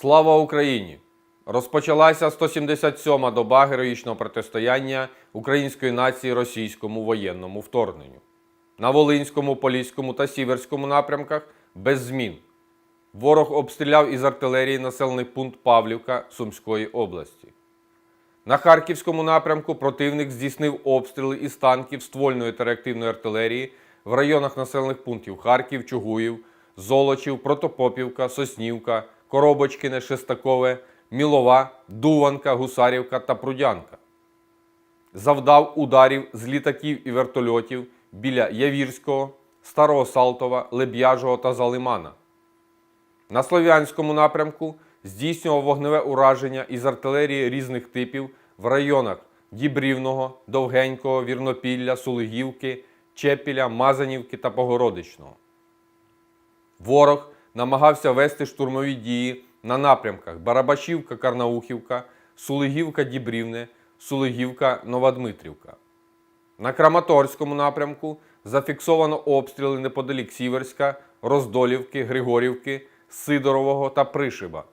Слава Україні! Розпочалася 177-ма доба героїчного протистояння української нації російському воєнному вторгненню. На Волинському, Поліському та Сіверському напрямках без змін. Ворог обстріляв із артилерії населений пункт Павлівка Сумської області. На Харківському напрямку противник здійснив обстріли із танків ствольної та реактивної артилерії в районах населених пунктів Харків, Чугуїв, Золочів, Протопопівка, Соснівка, Коробочкине, Шестакове, Мілова, Дуванка, Гусарівка та Прудянка. Завдав ударів з літаків і вертольотів біля Явірського, Старого Салтова, Леб'яжого та Залимана. На Слов'янському напрямку здійснював вогневе ураження із артилерії різних типів в районах Дібрівного, Довгенького, Вірнопілля, Сулигівки, Чепіля, Мазанівки та Погородичного. Ворог намагався вести штурмові дії на напрямках Барабашівка, Карнаухівка, Сулигівка, Дібрівне, Сулигівка, Новодмитрівка. На Краматорському напрямку зафіксовано обстріли неподалік Сіверська, Роздолівки, Григорівки, Сидорового та Пришиба.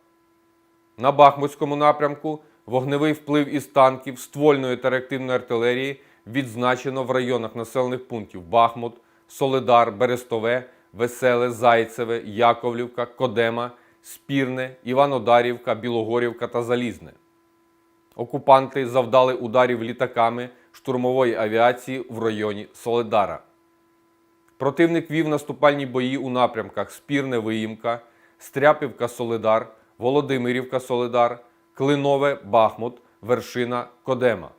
На Бахмутському напрямку вогневий вплив із танків ствольної та реактивної артилерії відзначено в районах населених пунктів Бахмут, Солидар, Берестове, Веселе, Зайцеве, Яковлівка, Кодема, Спірне, Іванодарівка, Білогорівка та Залізне. Окупанти завдали ударів літаками штурмової авіації в районі Соледара. Противник вів наступальні бої у напрямках Спірне Виїмка, Стряпівка Соледар, Володимирівка Соледар, Клинове Бахмут, Вершина Кодема.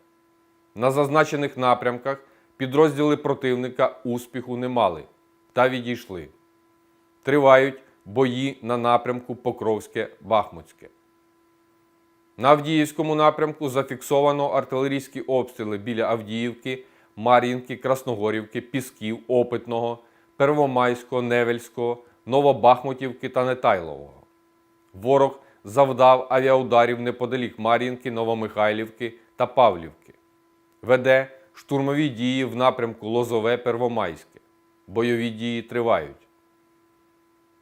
На зазначених напрямках підрозділи противника успіху не мали та відійшли. Тривають бої на напрямку Покровське-Бахмутське. На Авдіївському напрямку зафіксовано артилерійські обстріли біля Авдіївки, Мар'їнки, Красногорівки, Пісків, Опитного, Первомайського, Невельського, Новобахмутівки та Нетайлового. Ворог завдав авіаударів неподалік Мар'їнки, Новомихайлівки та Павлівки. Веде штурмові дії в напрямку Лозове Первомайське. Бойові дії тривають.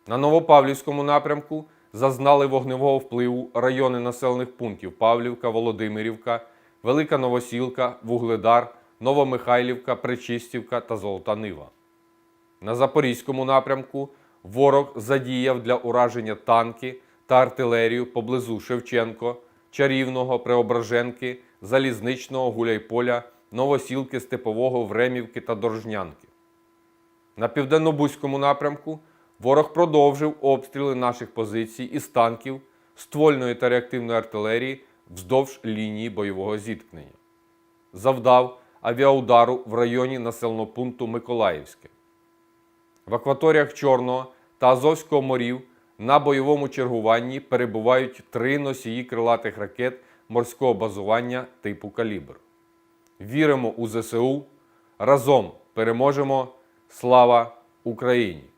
На Новопавлівському напрямку зазнали вогневого впливу райони населених пунктів Павлівка, Володимирівка, Велика Новосілка, Вугледар, Новомихайлівка, Причистівка та Золота Нива. На Запорізькому напрямку ворог задіяв для ураження танки та артилерію поблизу Шевченко, Чарівного, Преображенки, Залізничного, Гуляйполя, Новосілки, Степового, Времівки та Дорожнянки. На південно-бузькому напрямку ворог продовжив обстріли наших позицій із танків, ствольної та реактивної артилерії вздовж лінії бойового зіткнення. Завдав авіаудару в районі населеного пункту Миколаївське. В акваторіях Чорного та Азовського морів на бойовому чергуванні перебувають три носії крилатих ракет морського базування типу Калібр. Віримо у ЗСУ. Разом переможемо. Слава Україні!